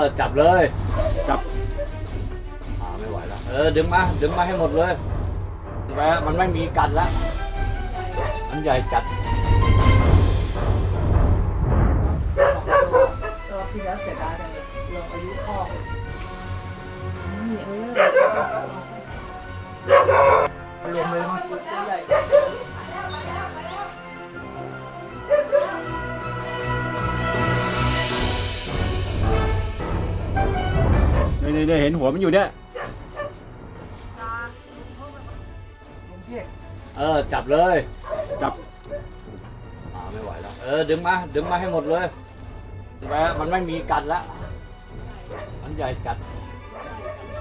อจับเลยจับ อ่าไม่ไหวแล้ว เออดึงมาดึงมาให้หมดเลยแม้มันไม่มีกันแล้ว มันใหญ่จัดรอบที่แล้วเสียดายจังเลยลงอายุพ่อนี่เออรวมเลยมั้งตัวใหญ่ นี่นี่นี่เห็นหัวมันอยู่เนี่ยลุงเจี๊ยบเออ จับเลย จับอ่าไม่ไหวแล้ว เออ ดึงมา ดึงมาให้หมดเลยแม้มันไม่มีกันแล้วมันใหญ่จัด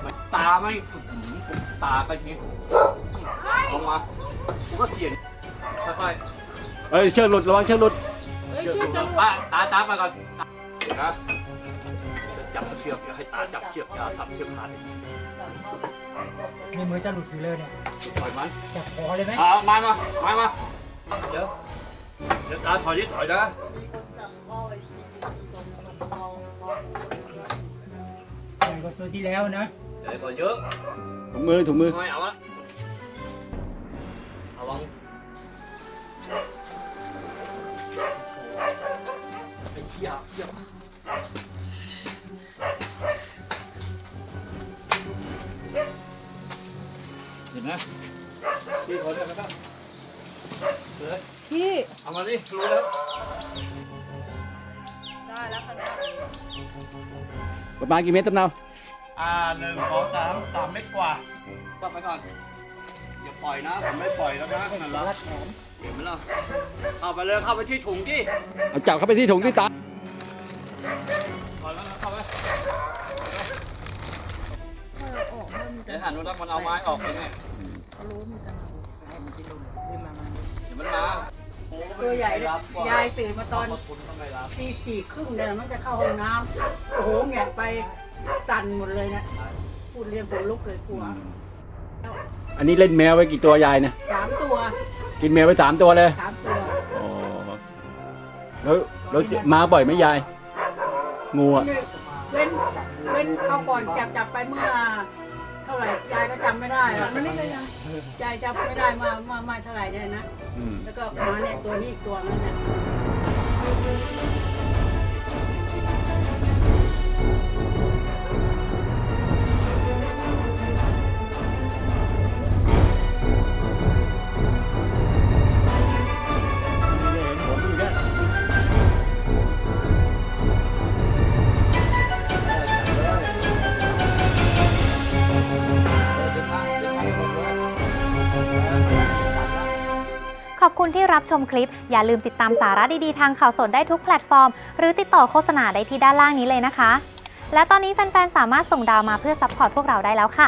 มันตาไม่อื้อหือตาก็ยิงลงมากูก็เขียนค่อยเอ้ยเชือกหลุดระวังเชือกหลุดๆเชือกลงป้าตาจับมาก่อน นะจับเชือกอย่าให้ตาจับเชือกอย่าทำเชือกขาดในมือจะหลุดอยู่เลยเนี่ยปล่อยมันจับคอเลยไหมเอาไม้มาไม้มาเดี๋ยวเดี๋ยวตาถอยนิดถอยนะใหญ่กว่าตัวที่แล้วนะเดี๋ยวก่อนเยอะถุงมือถุงมือไม่เอาละระวังไอ้เหี้ยเหี้ย เห็นไหมพี่ขอเรียกนะครับเลยพี่ เอามาดิรู้แล้วประมาณกี่เมตรตำเนาอ่าหนึ่งสองสามสามเมตรกว่าก็ไปก่อนอย่าปล่อยนะผมไม่ปล่อยแล้วนะนั่นละรัดแขนเห็นไหมล่ะเข้าไปเลยเข้าไปที่ถุงที่เอาจับเข้าไปที่ถุงที่ตา ก่อนแล้วนะเข้าไปเดี๋ยวหันนู้นมันเอาไม้ออกไปไงเดี๋ยวมันมาโอ้ก็ไม่ตัวมีใหญ่ครเลยรับยายตื่นมาตอนขบคุณก็ไม่รับตีสี่ครึ่งเนี่ยมันจะเข้าห้องน้ำโอ้โหแงนไปสั่นหมดเลยนะพูดเรียงผมลุกเลยกลัวอันนี้เล่นแมวไว้กี่ตัวยายเนี่ยสามตัวกินแมวไปสามตัวเลยสามตัว อ๋อแล้วแล้วมาบ่อยไหมยาย งูอะเว้นเว้นเข้าก่อนจับจับไปเมื่อ เท่าไหร่ยายก็จำไม่ได้อะมันนี่ก็ยังยายจำไม่ได้มามามาเท่าไหร่เนี่ยนะ อืม แล้วก็มาเนี่ยตัวนี้อีกตัวนึงเนี่ย ขอบคุณที่รับชมคลิป อย่าลืมติดตามสาระดีๆทางข่าวสดได้ทุกแพลตฟอร์ม หรือติดต่อโฆษณาได้ที่ด้านล่างนี้เลยนะคะ และตอนนี้แฟนๆ สามารถส่งดาวมาเพื่อซัพพอร์ตพวกเราได้แล้วค่ะ